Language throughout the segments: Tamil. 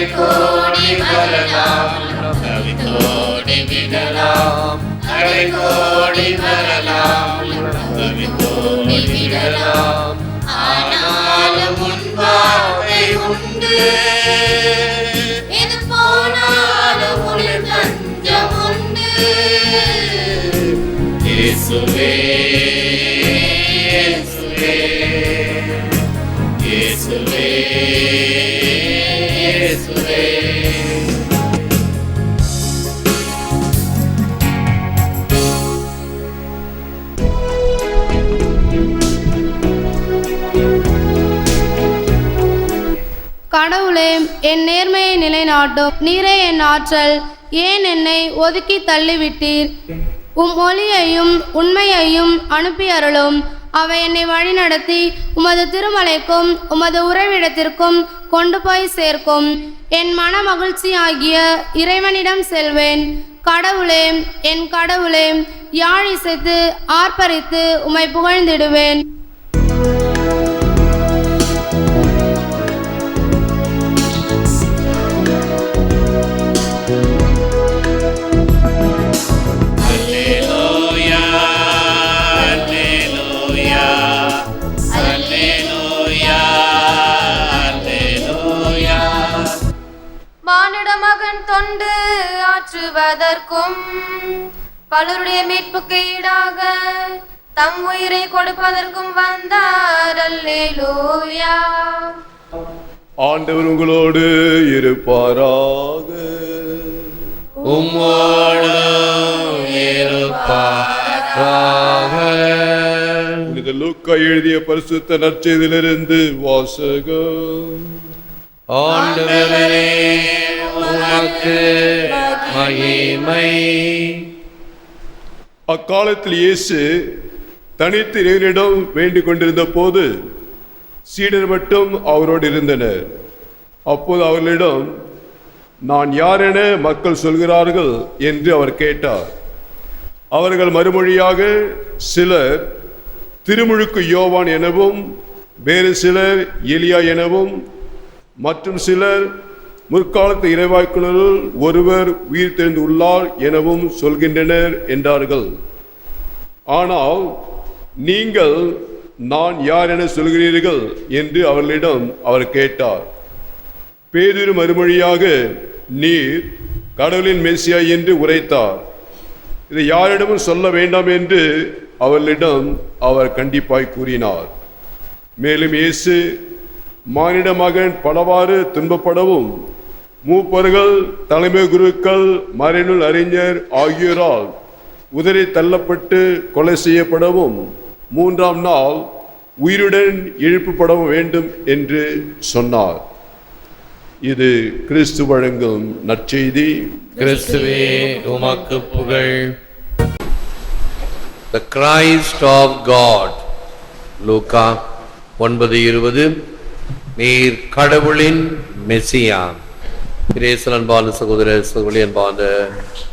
கடை கோடி வரலாம் கவித்தோடி விடலாம். கடை கோடி வரலாம். கவித்தோடி விடலாம். ஆனாலும் வார்த்தை உண்டு. இயேசுவே இயேசுவே இயேசுவே. கடவுளே என் நேர்மையை நிலைநாட்டும். நீரே என் ஆற்றல். ஏன் என்னை ஒதுக்கி தள்ளிவிட்டீர்? உம் ஒளியையும் உண்மையையும் அனுப்பி அருளும் அவை என்னை வழிநடத்தி உமது திருமலைக்கும் உமது உறைவிடத்திற்கும் கொண்டு போய் சேர்க்கும். என் மன மகிழ்ச்சி ஆகிய இறைவனிடம் செல்வேன். கடவுளே என் கடவுளே யாழ் இசைத்து ஆர்ப்பரித்து உம்மை புகழ்ந்திடுவேன். மானிட மகன் தொண்டு ஆற்றுவதற்கும் பலருடைய மீட்புக்கு ஈடாக தம் உயிரை கொடுப்பதற்கும் வந்தார். அல்லேலூயா. ஆண்டவர் உங்களோடு இருப்பாராக. உம்மோடும் இருப்பாராக. லூக்கா எழுதிய பரிசுத்த நற்செய்தியிலிருந்து வாசகம். ஆண்டவரே உமக்கு மகிமை. அக்காலத்தில் இயேசு தனித்து இறைவனிடம் வேண்டிக் கொண்டிருந்த போது சீடர் மட்டும் அவரோடு இருந்தனர். அப்போது அவர்களிடம் நான் யார் என மக்கள் சொல்கிறார்கள்? என்று அவர் கேட்டார். அவர்கள் மறுமொழியாக சிலர் திருமுழுக்கு யோவான் எனவும் வேறு சிலர் எலியா எனவும் மற்றும் சிலர் முற்காலத்து இறைவாய்க்குனருள் ஒருவர் உயிர் உள்ளார் எனவும் சொல்கின்றனர் என்றார்கள். ஆனால் நீங்கள் நான் யார் என சொல்கிறீர்கள் என்று அவர்களிடம் அவர் கேட்டார். பேதுரு மறுமொழியாக நீர் கடவுளின் மெசியா என்று உரைத்தார். இதை யாரிடமும் சொல்ல வேண்டாம் என்று அவர்களிடம் அவர் கண்டிப்பாய் கூறினார். மேலும் இயேசு மானிட மகன் பலவாறு துன்பப்படவும் மூப்பர்கள் தலைமை குருக்கள் மறைநூல் அறிஞர் ஆகியோரால் உதறி தள்ளப்பட்டு கொலை செய்யப்படவும் மூன்றாம் நாள் உயிருடன் எழுப்பப்படவும் வேண்டும் என்று சொன்னார். இது கிறிஸ்து வழங்கும் நற்செய்தி. கிறிஸ்துவே உமக்கு புகழ். த கிரைஸ்ட் ஆஃப் காட் லூகா ஒன்பது இருபது. நீர் கடவுளின் மெசியான் பிரேசல் அன்பான சகோதர சகோதரி அன்பான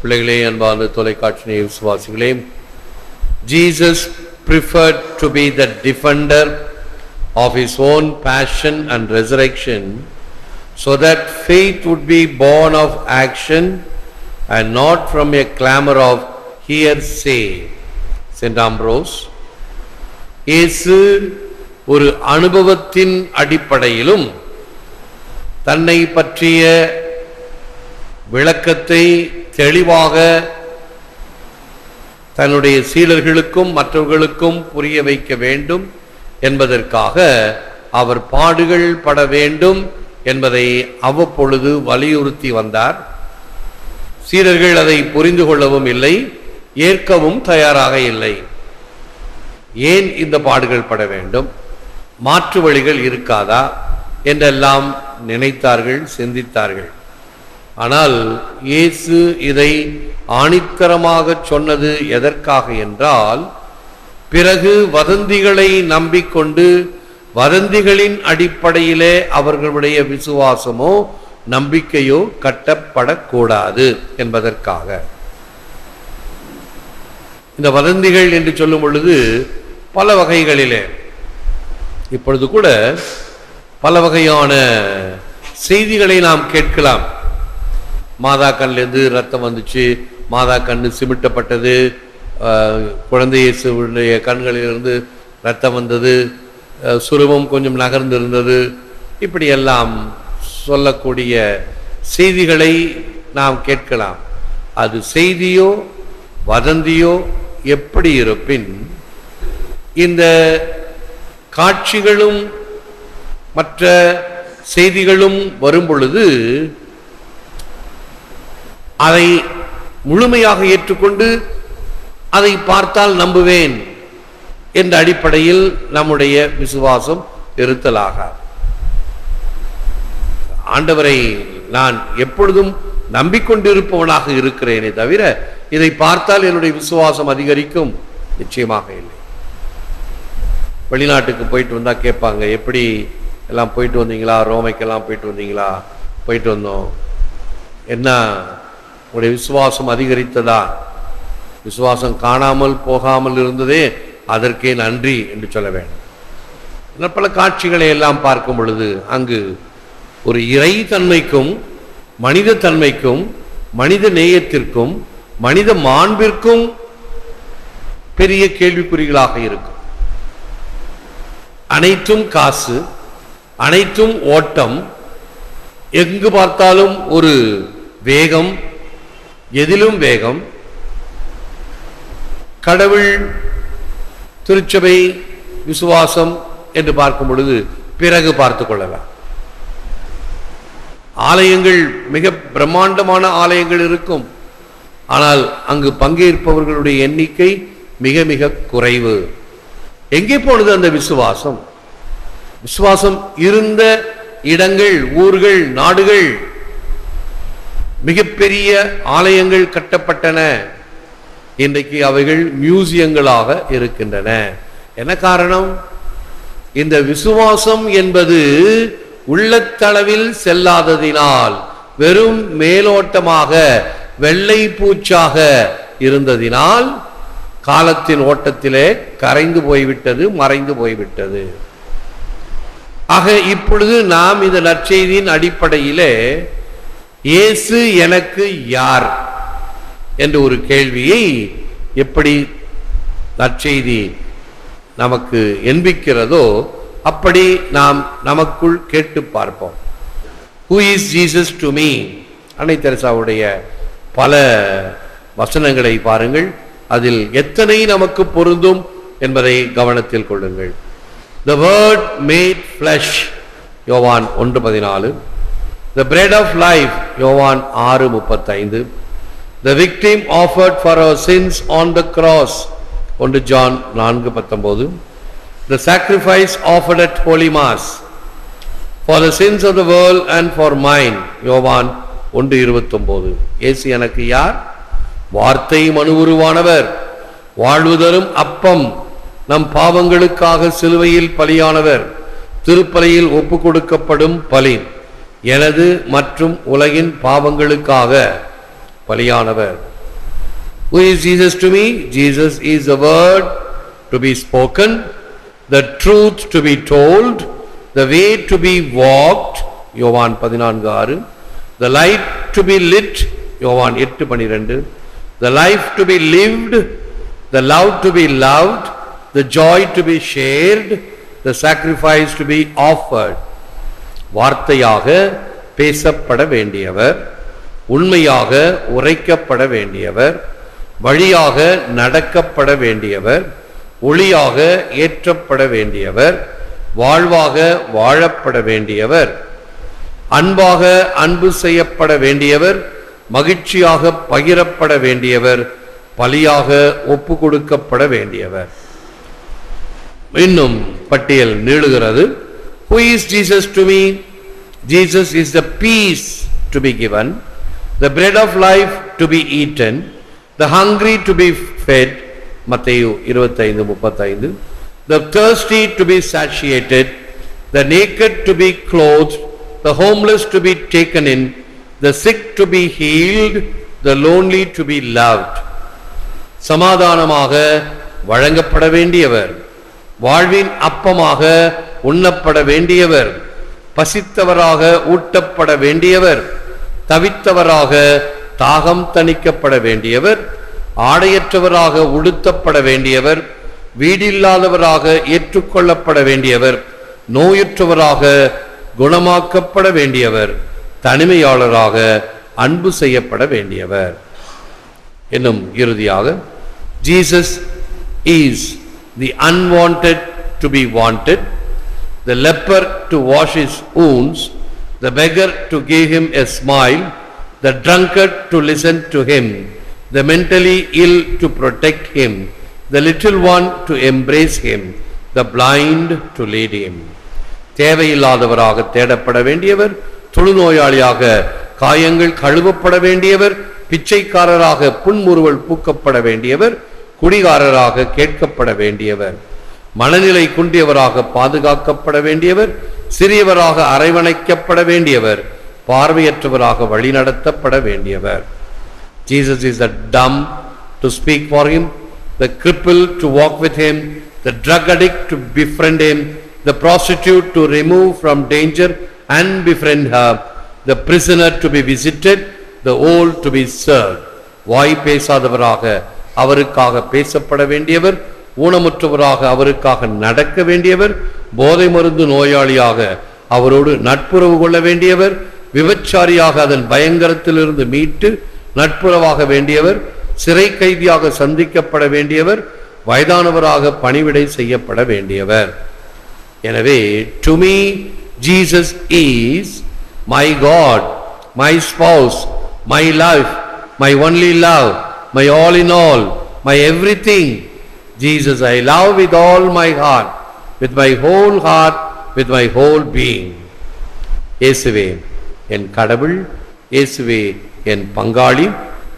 பிள்ளைகளே அன்பான தொலைக்காட்சி நேய விசுவாசிகளே Jesus preferred to be the defender of his own passion and resurrection so that faith would be born of action and not from a clamor of hearsay. St. Ambrose. இயேசு ஒரு அனுபவத்தின் அடிப்படையிலும் தன்னை பற்றிய விளக்கத்தை தெளிவாக தன்னுடைய சீடர்களுக்கும் மற்றவர்களுக்கும் புரிய வைக்க வேண்டும் என்பதற்காக அவர் பாடுகள் பட வேண்டும் என்பதை அவ்வப்பொழுது வலியுறுத்தி வந்தார். சீடர்கள் அதை புரிந்து கொள்ளவும் இல்லை ஏற்கவும் தயாராக இல்லை. ஏன் இந்த பாடுகள் பட வேண்டும்? மாற்று வழிகள் இருக்காதா? என்றெல்லாம் நினைத்தார்கள் சிந்தித்தார்கள். ஆனால் இயேசு இதை ஆணித்தரமாக சொன்னது எதற்காக என்றால் பிறகு வதந்திகளை நம்பிக்கொண்டு வதந்திகளின் அடிப்படையிலே அவர்களுடைய விசுவாசமோ நம்பிக்கையோ கட்டப்படக்கூடாது என்பதற்காக. இந்த வதந்திகள் என்று சொல்லும் பொழுது பல வகைகளிலே. இப்பொழுது கூட பல வகையான செய்திகளை நாம் கேட்கலாம். மாதா கண்லேருந்து ரத்தம் வந்துச்சு. மாதா கண்ணு சிமிட்டப்பட்டது. ஆஹ், குழந்தை கண்களிலிருந்து ரத்தம் வந்தது. ஆஹ், சுரூபம் கொஞ்சம் நகர்ந்திருந்தது. இப்படியெல்லாம் சொல்லக்கூடிய செய்திகளை நாம் கேட்கலாம். அது செய்தியோ வதந்தியோ எப்படி இருப்பின் இந்த காட்சிகளும் மற்ற செய்திகளும் வரும் பொழுது அதை முழுமையாக ஏற்றுக்கொண்டு அதை பார்த்தால் நம்புவேன் என்ற அடிப்படையில் நம்முடைய விசுவாசம் இருத்தலாகாது. ஆண்டவரை நான் எப்பொழுதும் நம்பிக்கொண்டிருப்பவனாக இருக்கிறேனே தவிர இதை பார்த்தால் என்னுடைய விசுவாசம் அதிகரிக்கும்? நிச்சயமாக இல்லை. வெளிநாட்டுக்கு போயிட்டு வந்தால் கேட்பாங்க எப்படி எல்லாம் போயிட்டு வந்தீங்களா? ரோமைக்கெல்லாம் போயிட்டு வந்தீங்களா? போயிட்டு வந்தோம். என்ன உடைய விசுவாசம் அதிகரித்ததா? விசுவாசம் காணாமல் போகாமல் இருந்ததே அதற்கே நன்றி என்று சொல்ல வேண்டும். பல காட்சிகளை எல்லாம் பார்க்கும் பொழுது அங்கு ஒரு இறை தன்மைக்கும் மனித தன்மைக்கும் மனித நேயத்திற்கும் மனித மாண்பிற்கும் பெரிய கேள்விக்குறிகளாக இருக்கும். அனைத்தும் காசு அனைத்தும் ஓட்டம் எங்கு பார்த்தாலும் ஒரு வேகம் எதிலும் வேகம் கடவுள் திருச்சபை விசுவாசம் என்று பார்க்கும் பொழுது பிறகு பார்த்து கொள்ளலாம். ஆலயங்கள் மிக பிரம்மாண்டமான ஆலயங்கள் இருக்கும். ஆனால் அங்கு பங்கேற்பவர்களுடைய எண்ணிக்கை மிக மிக குறைவு. எங்கே போனது அந்த விசுவாசம்? விசுவாசம் இருந்த இடங்கள் ஊர்கள் நாடுகள் மிகப்பெரிய ஆலயங்கள் கட்டப்பட்டன. இன்றைக்கு அவைகள் மியூசியங்களாக இருக்கின்றன. என்ன காரணம்? இந்த விசுவாசம் என்பது உள்ளத்தளவில் செல்லாததினால் வெறும் மேலோட்டமாக வெள்ளை பூச்சாக இருந்ததினால் காலத்தின் ஓட்டத்திலே கரைந்து போய்விட்டது மறைந்து போய்விட்டது. ஆக இப்பொழுது நாம் இந்த நற்செய்தியின் அடிப்படையிலே இயேசு எனக்கு யார்? என்ற ஒரு கேள்வியை எப்படி நற்செய்தி நமக்கு என்பிக்கிறதோ அப்படி நாம் நமக்குள் கேட்டு பார்ப்போம். Who is Jesus to me அன்னை தெரசாவுடைய பல வசனங்களை பாருங்கள். அதில் எத்தனை நமக்கு பொருந்தும் என்பதை கவனத்தில் கொள்ளுங்கள். த வேர்ட் மேட் ஃப்ளஷ் யோவான் ஒன்று பதினாலு. த பிரெட் ஆஃப் லைஃப் யோவான் ஆறு முப்பத்தைந்து the victim offered for our sins on the cross ஒன்று ஜான் நான்கு பத்தொம்போது the sacrifice offered at holy mass for the sins of the world and for mine யோவான் ஒன்று இருபத்தொம்போது ஏசு எனக்கு யார்? வார்த்தை மனு உருவானவர் வாழ்வு தரும் அப்பம். நம் பாவங்களுக்காக சிலுவையில் பலியானவர். திருப்பலியில் ஒப்பு கொடுக்கப்படும் பலி. எனது மற்றும் உலகின் பாவங்களுக்காக பலியானவர் Who is Jesus to me? Jesus is the word to be spoken, the truth to be told, the way to be walked, யோவான் பதினான்கு ஆறு the light to be lit யோவான் எட்டு பனிரெண்டு the life to be lived the love to be loved the joy to be shared the sacrifice to be offered வார்த்தையாக பேசப்பட வேண்டியவர் உண்மையாக உரைக்கப்பட வேண்டியவர் வழியாக நடக்கப்பட வேண்டியவர் ஒளியாக ஏற்றப்பட வேண்டியவர் வாழ்வாக வாழப்பட வேண்டியவர் அன்பாக அன்பு செய்யப்பட வேண்டியவர் மகிழ்ச்சியாக பகிரப்பட வேண்டியவர் பலியாக ஒப்பு கொடுக்கப்பட வேண்டியவர். இன்னும் பட்டியல் நீளுகிறது. Who is jesus to me jesus is the peace to be given the bread of life to be eaten the hungry to be fed மத்தேயு 25 35 the thirsty to be satiated the naked to be clothed the homeless to be taken in the sick to be healed the lonely to be loved சமாதானமாக வழங்கப்பட வேண்டியவர் வாழ்வின் அப்பமாக உண்ணப்பட வேண்டியவர் பசித்தவராக ஊட்டப்பட வேண்டியவர் தவித்தவராக தாகம் தணிக்கப்பட வேண்டியவர் ஆடையற்றவராக உடுத்தப்பட வேண்டியவர் வீடில்லாதவராக ஏற்றுக்கொள்ளப்பட வேண்டியவர் நோயுற்றவராக குணமாக்கப்பட வேண்டியவர் தனிமையாளராக அன்பு செய்யப்பட வேண்டியவர். என்னும் இறுதியாக Jesus is the unwanted to be wanted the leper to wash his wounds the beggar to give him a smile the drunkard to listen to him the mentally ill to protect him the little one to embrace him the blind to lead him தேவையில்லாதவராக தேடப்பட வேண்டியவர் தொழுநோயாளியாக காயங்கள் கழுவப்பட வேண்டியவர் பிச்சைக்காரராக புன்முறுவல் பூக்கப்பட வேண்டியவர் குடிகாரராக கேட்கப்பட வேண்டியவர் மனநிலை குண்டியவராக பாதுகாக்கப்பட வேண்டியவர் சிறியவராக அரவணைக்கப்பட வேண்டியவர் பார்வையற்றவராக வழிநடத்தப்பட வேண்டியவர் Jesus is the dumb to speak for him the cripple to walk with him the drug addict to befriend him the prostitute to remove from danger and befriend her the prisoner to be visited the old to be serve வாய் பேசாதவராக அவருக்காக பேசப்பட வேண்டியவர் ஊனமுற்றவராக அவருக்காக நடக்க வேண்டியவர் போதை மருந்து நோயாளியாக அவரோடு நட்புறவு கொள்ள வேண்டியவர் விபச்சாரியாக அதன் பயங்கரத்திலிருந்து மீட்டு நட்புறவாக வேண்டியவர் சிறை கைதியாக சந்திக்கப்பட வேண்டியவர் வயதானவராக பணிவிடை செய்யப்பட வேண்டியவர். எனவே to me Jesus is my God my spouse my life my only love my all in all my everything Jesus I love with all my heart with my whole heart with my whole being இயேசுவே என் கடவுள் இயேசுவே என் பங்காளி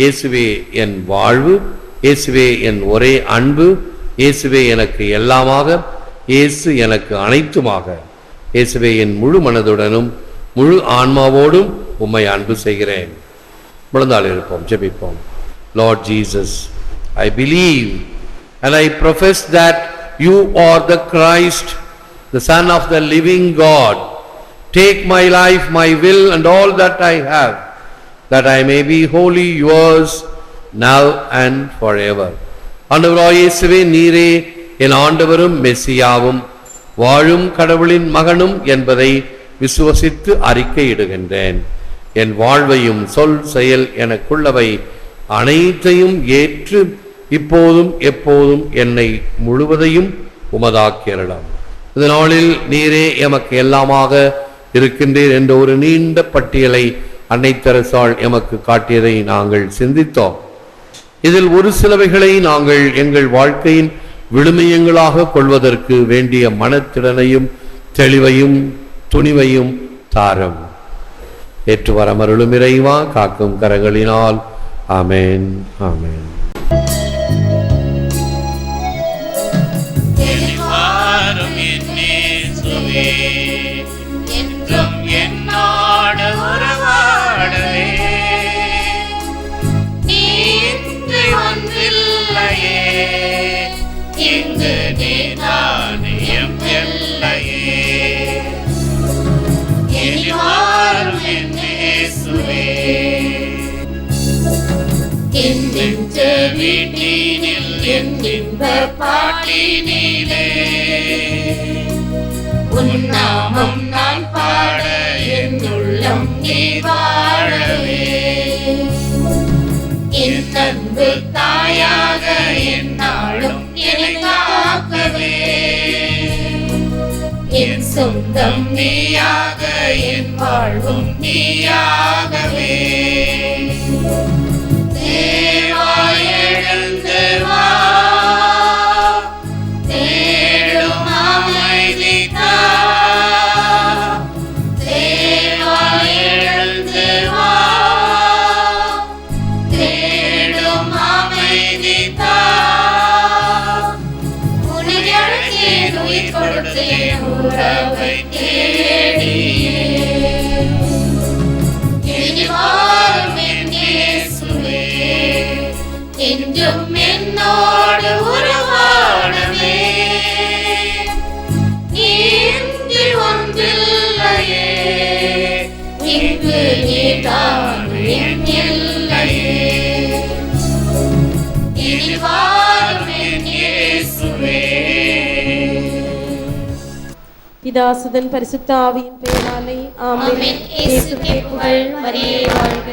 இயேசுவே என் வாழ்வு இயேசுவே என் ஒரே அன்பு இயேசுவே எனக்கு எல்லாமாக இயேசு எனக்கு அனைத்துமாக. இயேசுவே என் முழு மனதுடனும் முழு ஆன்மாவோடும் உம்மை அன்பு செய்கிறேன். முழந்தால் இருப்போம் ஜெபிப்போம். Lord Jesus I believe and I profess that you are the Christ, the Son of the living God. Take my life, my will, and all that I have, that I may be wholly yours now and forever. ஆண்டவராயேசுவே நீரே என் ஆண்டவரும் மெஸ்ஸியாவும் வாழும் கடவுளின் மகனும் என்பதை விசுவசித்து அறிக்கையிடுகின்றேன் என் வாழ்வையும் சொல் செயல் எனக்குள்ளவை அனைத்தையும் ஏற்று இப்போதும் எப்போதும் என்னை முழுவதையும் உமதாக்கியறலாம் இந்த நாளில் நீரே எமக்கு எல்லாமாக இருக்கின்றீர் என்ற ஒரு நீண்ட பட்டியலை அன்னை எமக்கு காட்டியதை நாங்கள் சிந்தித்தோம். இதில் ஒரு சிலவைகளை நாங்கள் எங்கள் வாழ்க்கையின் விழுமியங்களாக கொள்வதற்கு வேண்டிய மனத்திறனையும் தெளிவையும் துணிவையும் தாரம். ஏற்று வரமருளும் இறைவா காக்கும் கரங்களினால். ஆமேன் ஆமேன். உன் நாமம் நான் பாட என் உள்ளம் நீ வாழவே. என் தன்பு தாயாக என்னாலும் என்னை காக்கவே. என் சொந்தம் நீயாக என் வாழ்வும் நீயாகவே. பிதாசுதன் பரிசுத்த ஆவியின் பெயராலே ஆமென் ஆமென். இயேசுவே புகழ், மரியே வாழ்க.